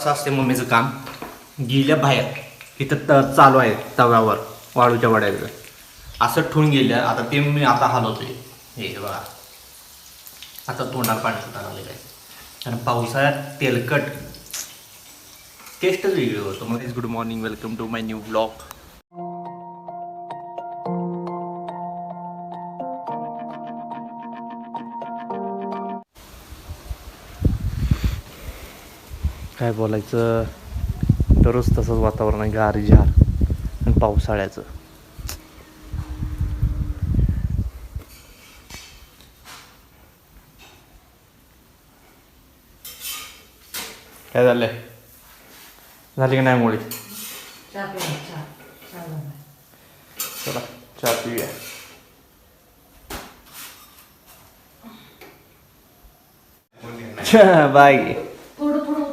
असं असते मम्मीचं काम. गेल्या बाहेर. इथं त चालू आहे तव्यावर वाळूच्या वड्याचं. असं ठेवून गेलं आता ते मी आता हलवतोय. हे बघा. आता तोंडाला पाणी सुद्धा लागले काय? कारण पावसाळ्यात तेलकट. टेस्टच वेगळी होतो. मग good morning welcome to my new blog काय बोलायचं? दररोज तसंच वातावरण आहे गारी झार आणि पावसाळ्याचं. काय झालंय? झाली की नाही मुळी? चहा पिऊया, चहा. चहा बनवा. चला चहा पिऊया. बाय.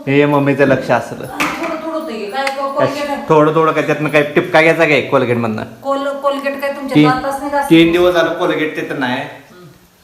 हे मम्मीचं लक्ष असलं. थोडं थोडं. काय को- कोलगेट आहे? थोडं थोडं काय त्यातनं काय टिपका घ्यायचा काय कोलगेट मधनं कोल कोलगेट काय तुमच्या तीन दाताच नाही घासत? तीन दिवस झालं कोलगेट ते तर नाही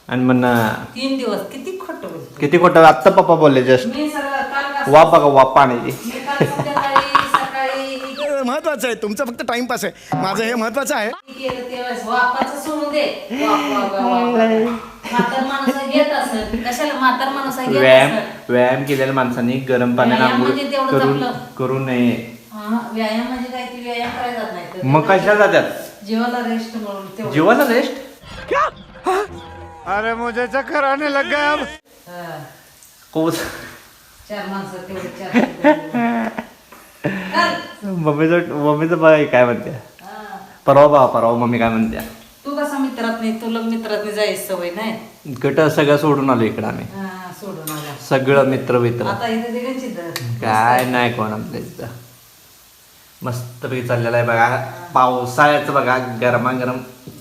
आणि म्हणणं तीन दिवस. किती खोटं बोलतो किती खोटं? आत्ता पप्पा बोलले जस्ट मी सगळं काल घास- वाप बघा वाप पाण्याची. मी काल संध्याकाळी सकाळी महत्वाचं आहे. तुमचं फक्त टाइमपास आहे. माझं हे महत्वाचं आहे. केलं तेव्हाच. वापाचं सोडून दे. वाप, वाप, वाप, वाप. म्हातार माणूस घेत असेल. कशाला म्हातार माणूस घेत व्यायाम व्यायाम केलेल्या माणसांनी गरम पाण्याने व्यायाम आंघोळ म्हणजे तेवढं करून जपलं. करू नये. हा, व्यायाम म्हणजे काय? ती व्यायाम करायला जात नाही तर. मग कशा जातात जीवाला रेस्ट म्हणून तेवढं. जीवाला रेस्ट अरे मुझे चक्कर आने लग गया अब. हा. कोस चार माणसं तेवढे चार कर. मम्मीचं मम्मीचं बघा काय म्हणते? हा. परवा बा परवा मम्मी काय म्हणते नाही तुला जायची सवय नाही. गट सगळं सोडून आलो इकडं आम्ही. हा, सोडून आला. सगळं मित्र मित्र. आता इथे दिव्यांची दर काय नाही कोण आपल्या इथं. मस्तपैकी चाललेलं आहे बघा. पावसाळ्याचं बघा गरमागरम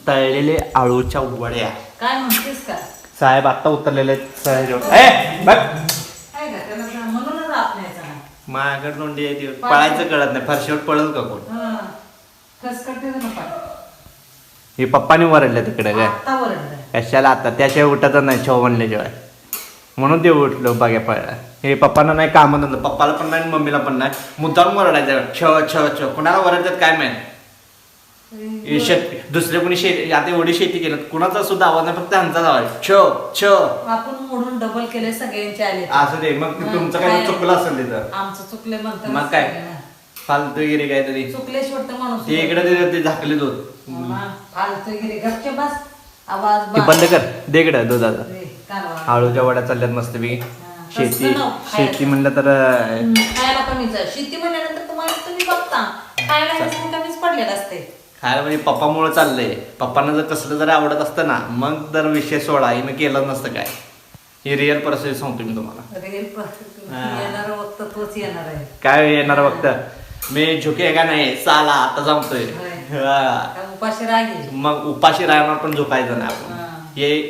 तळलेले आळूच्या वड्या. काय म्हणतेस का? साहेब आत्ता उतरलेले आहेत. साहेब ए बघ. काय का त्याला सांग, म्हणूनच आपल्याचा माझ्याकडे नोंदी आहे ती. पळायचं कळत नाही. फरशीवर पळल का कोण? खसखटे ना पाय हे पप्पानी वरडलं तिकडे काय कशाला आता? त्याशिवाय उठायचं नाही छव म्हणल्याशिवाय म्हणून ते उठलो बघ्या पळला हे पप्पांना नाही कामं धंदा पप्पाला पण नाही मम्मीला पण नाही. मुद्दाम वरडायचं. छ छ छ. कुणाला वरडतात काय माहीत? हे शेत दुसरे कोणी शेती आता एवढी शेती केलं कुणाचा सुद्धा आवाज नाही फक्त आमचाच आवाज. छ छ. आपण मोडून डबल केले सगळ्यांचे आले. असू दे मग तुमचं काय? चुकलं असेल तिथं. आमचं चुकले म्हणतात मग काय? फालतूगिरी काहीतरी. चुकल्याशिवाय तर माणूस ते इकडे ते- ते झाकले दूध. फालतूगिरी गपचे बस. आवाज ते. बंद कर. दे इकडं दुधाचं. कालवा. आळूच्या वड्या चालल्यात मस्तपैकी. शेती तसं नव, खायला. शेती म्हणलं तर अं, हम्म, खायला कमीच आहे शेती म्हणल्यानंतर तुम्हाला तुम्ही बघता. खायला ह्याचं कमीच पडलेलं असते. खायला म्हणजे पप्पामुळे चाललंय. पप्पांना जर कसलं जरी आवडत असतं ना मग जर विषय सोडा. हे मी केलं नसतं काय. ही रिअल परिस्थिती सांगतो मी तुम्हाला. येणार वक्त तोच येणार आहे. काय येणार फक्त मी झुके का नाही चाला आता जमतोय. होय. हा. उपाशी राहील. मग उपाशी राहणार पण झोपायचं नाही आपण. हा. हे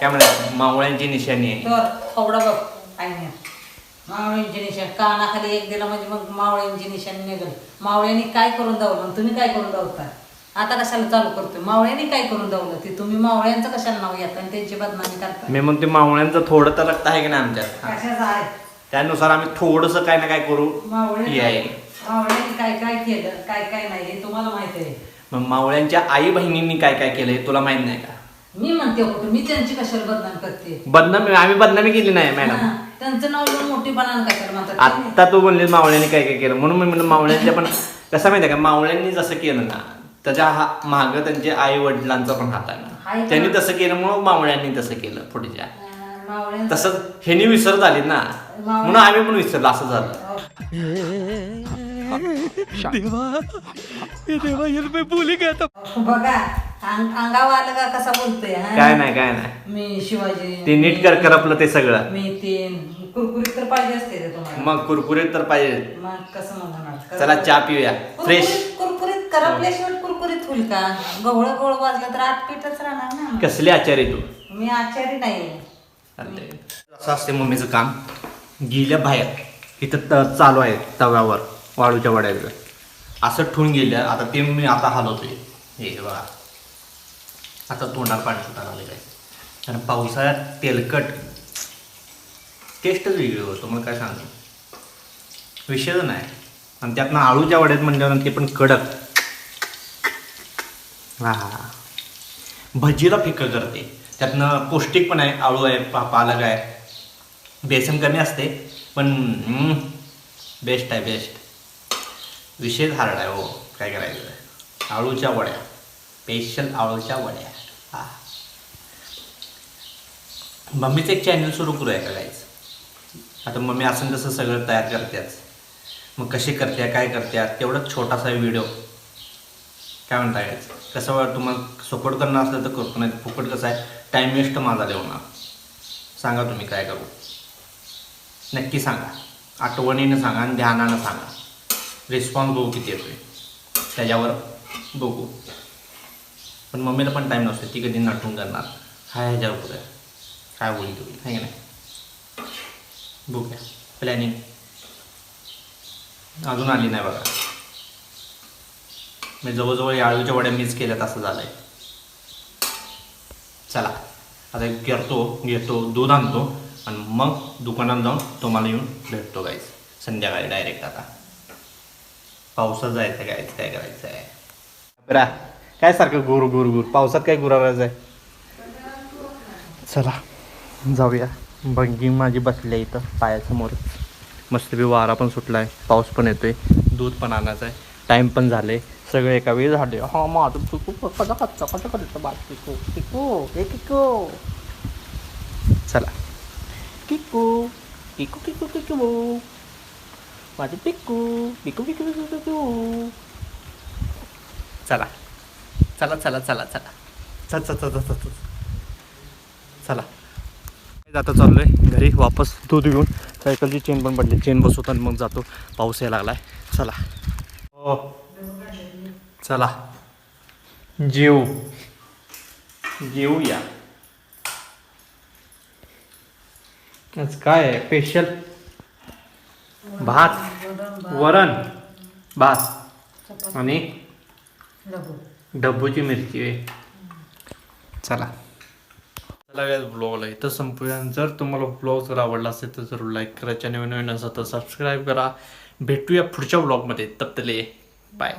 काय म्हणतात मावळ्यांची निशाणी आहे. तर थोडं बघ काय नाही. मावळ्यांची निशाण कानाखाली एक दिला म्हणजे मग मावळ्यांची निशाण निघल. मावळ्यांनी काय करून दावलं तुम्ही काय करून दावता आता कशाला चालू करतोय? मावळ्यांनी काय करून दावलं ते तुम्ही मावळ्यांचं कशाला नाव घेता आणि त्यांची बदनामी करता? मी म्हणते मावळ्यांचं थोडं तर रक्त आहे की नाही आमच्यात? कशाचं आहे? त्यानुसार आम्ही थोडस काय ना काय करू मावळे हे आहे. मावळ्यांनी काय काय केलं काय काय नाही हे तुम्हाला माहिती आहे. मग मावळ्यांच्या आई बहिणींनी काय काय केलंय तुला माहीत नाही का? मी म्हणते कुठं मी त्यांची कशाला बदनाम करते? बदनामी आम्ही बदनामी केली नाही मॅडम. हा, त्यांचं नाव घेऊन मोठीपणानं कशाला म्हणतात आत्ता तू म्हणली मावळ्यांनी काय काय केलं म्हणून मी म्हणलं मावळ्यांच्या पण कसं माहिती आहे का मावळ्यांनी जसं केलं ना त्याच्या हा माग त्यांच्या आई वडिलांचा पण हात आहे आहे ना का? त्यांनी तसं केलं म्हणून मावळ्यांनी तसं केलं पुढच्या. अं, मावळ्यांचं तसंच ह्यांनी विसर झाली ना म्हणून आम्ही पण विसरलो असं झालं. बघा अंग- अंगावर आलं का कसा बोलतोय हा? काय नाही काय नाही. मी शिवाजी. ते नीट कर करपलं ते सगळं. मी ते कुरकुरीत तर पाहिजे असते तुम्हाला. मग कुरकुरीत तर पाहिजे. मग कसं म्हणणार चला चहा पिऊया. फ्रेश कुरकुरीत कुरकुरीत करपल्याशिवाय कुरकुरीत होईल का? गवळ गवळ वाजलं तर आठपीठच राहणार ना. कसली आचारी तू? मी आचारी नाही. चालतंय. असं असते मम्मीचं काम. गेल्या बाहेर. इथं त चालू आहे तव्यावर. वाळूच्या वड्याचं असं ठून गेलं आता ते मी आता हलवतोय. हे बघा. आता तोंडाला पाणी सुटायला आलेलं काय. कारण पावसाळ्यात तेलकट टेस्टच वेगळी होतो मग काय सांगतो विषयच नाही. आणि त्यातनं आळूच्या वड्यात म्हणल्यावर ते पण कडक. हा हा भजीला फिकं करते. त्यातनं पौष्टिक पण आहे आळू आहे पा पालक आहे. बेसन कमी असते पण बेस्ट आहे बेस्ट विशेष हार्ड आहे हो. काय करायचं? आहे आळूच्या वड्या. स्पेशल आळूच्या वड्या. हा. मम्मीचं एक चॅनल सुरू करूया का आता मम्मी असं तसं सगळं तयार करतेच मग कशी करते काय करते तेवढाच छोटासा व्हिडिओ काय म्हणता यायचं कसं वाटतं? तुम्हाला सपोर्ट करणं असलं तर करतो नाही फुकट कसं आहे? टाईम वेस्ट माझा होणार सांगा तुम्ही काय करू. नक्की सांगा. आठवणीनं सांगा आणि ध्यानानं सांगा. रिस्पॉन्स बघू किती येतोय. त्याच्यावर बघू. पण मम्मीला पण टाईम नसतो ती कधी नटून करणार हाय ह्याच्यावर बघूया काय होईल तुम्ही होईल आहे की नाही? बघूया. प्लॅनिंग अजून आली नाही बघा. मी जवळजवळ या आळूच्या वड्या मिस केल्यात असं झालंय. चला. आता एक करतो घेतो दूध आणतो. आणि मग दुकानात जाऊन तुम्हाला येऊन भेटतो गाईज संध्याकाळी डायरेक्ट आता. पावसात जायचं काय काय करायचं आहे? बरा काय सारखं गुर गुर गुर? पावसात काय गुरारायचं आहे? चला जाऊया. बंगी माझी बसली आहे इथं पायासमोर. मस्तपैकी वारा पण सुटला आहे पाऊस पण येतोय दूध पण आणायचं आहे टाईम पण झाले सगळे एका वेळी झाले हा माझं पिकू कसं कसं कसं करायचं बात पिकू पिकू हे किको चला. किको किको किको किको. माझं पिकू पिकू पिकू पिकू पिकू चला चला चला चला चला चल चल चल चल चल चला आता आहे घरी वापस दूध घेऊन. सायकलची चेन पण पडली. चेन बसवत आणि मग जातो. पाऊस यायला लागलाय. चला. हो. चला. जेऊ. जेऊया. आज काय आहे? स्पेशल भात वरण भात आणि लघु. डब्बूची मिरची आहे चला. चला काय ब्लॉगला इथं संपूया जर तुम्हाला ब्लॉग जर आवडला असेल तर जरूर लाईक करा. चॅनल नवीन असेल तर सबस्क्राईब करा. भेटूया पुढच्या ब्लॉगमध्ये तप्तले बाय